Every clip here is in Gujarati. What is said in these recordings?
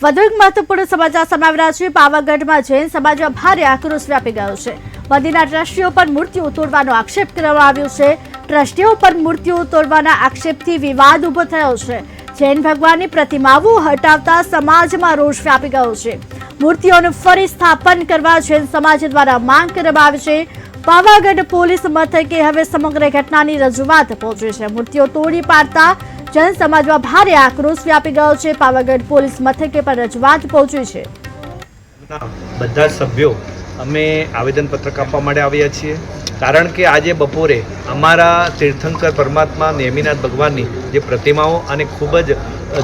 વધુ એક મહત્વપૂર્ણ સમાચાર સમાવ્યા છે. પાવાગઢમાં જૈન સમાજમાં ભારે આક્રોશ વ્યાપી ગયો છે. મંદિરના ટ્રસ્ટીઓ પર મૂર્તિઓ તોડવાનો આક્ષેપ કરવામાં આવ્યો છે. ટ્રસ્ટીઓ પર મૂર્તિઓ તોડવાના આક્ષેપથી વિવાદ ઊભો થયો છે. જૈન ભગવાનની પ્રતિમાઓ હટાવતા સમાજમાં રોષ વ્યાપી ગયો છે. મૂર્તિઓનું ફરી સ્થાપન કરવા જૈન સમાજ દ્વારા માંગ કરવામાં આવી છે. પાવાગઢ પોલીસ મથકે હવે સમગ્ર ઘટનાની રજૂઆત પહોંચી છે. મૂર્તિઓ તોડી પાડતા જૈન સમાજમાં ભારે આક્રોશ વ્યાપી ગયો છે. પાવાગઢ પોલીસ મથકે પણ રજૂઆત પહોંચી છે. બધા સભ્યો અમે આવેદનપત્રક આપવા માટે આવ્યા છીએ. કારણ કે આજે બપોરે અમારા તીર્થંકર પરમાત્મા નેમિનાથ ભગવાનની જે પ્રતિમાઓ અને ખૂબ જ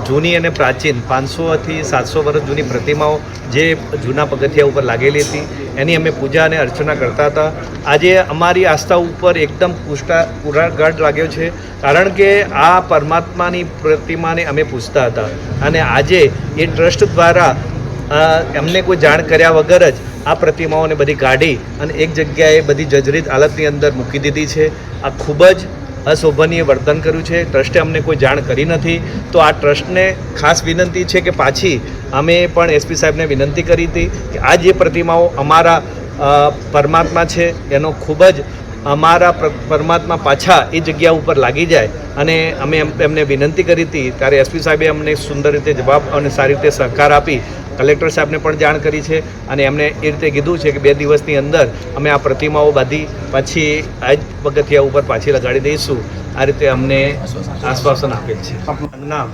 જૂની અને પ્રાચીન પાંચસોથી સાતસો વર્ષ જૂની પ્રતિમાઓ જે જૂના પગથિયા ઉપર લાગેલી હતી, એની અમે પૂજા અને અર્ચના કરતા હતા. આજે અમારી આસ્થા ઉપર એકદમ પુષ્ટા પુરાગઢ લાગ્યો છે, કારણ કે આ પરમાત્માની પ્રતિમાને અમે પૂછતા હતા. અને આજે એ ટ્રસ્ટ દ્વારા એમને કોઈ જાણ કર્યા વગર જ આ પ્રતિમાઓને બધી કાઢી અને એક જગ્યાએ બધી જજરીત હાલતની અંદર મૂકી દીધી છે. આ ખૂબ જ અશોભનીય વર્તન કર્યું છે. ટ્રસ્ટે અમને કોઈ જાણ કરી નથી. તો આ ટ્રસ્ટને ખાસ વિનંતી છે કે પાછી અમે પણ એસપી સાહેબને વિનંતી કરી હતી કે આ જે પ્રતિમાઓ અમારા પરમાત્મા છે, એનો ખૂબ જ અમારા પરમાત્મા પાછા એ જગ્યા ઉપર લાગી જાય અને અમે એમ- એમને વિનંતી કરી હતી. ત્યારે એસપી સાહેબે અમને સુંદર રીતે જવાબ અને સારી રીતે સહકાર આપી કલેક્ટર સાહેબને પણ જાણ કરી છે અને એમને એ રીતે કીધું છે કે બે દિવસની અંદર અમે આ પ્રતિમાઓ બાંધી પાછી આ જ પગથિયા ઉપર પાછી લગાડી દઈશું. આ રીતે અમને આશ્વાસન આપેલ છે. નામ?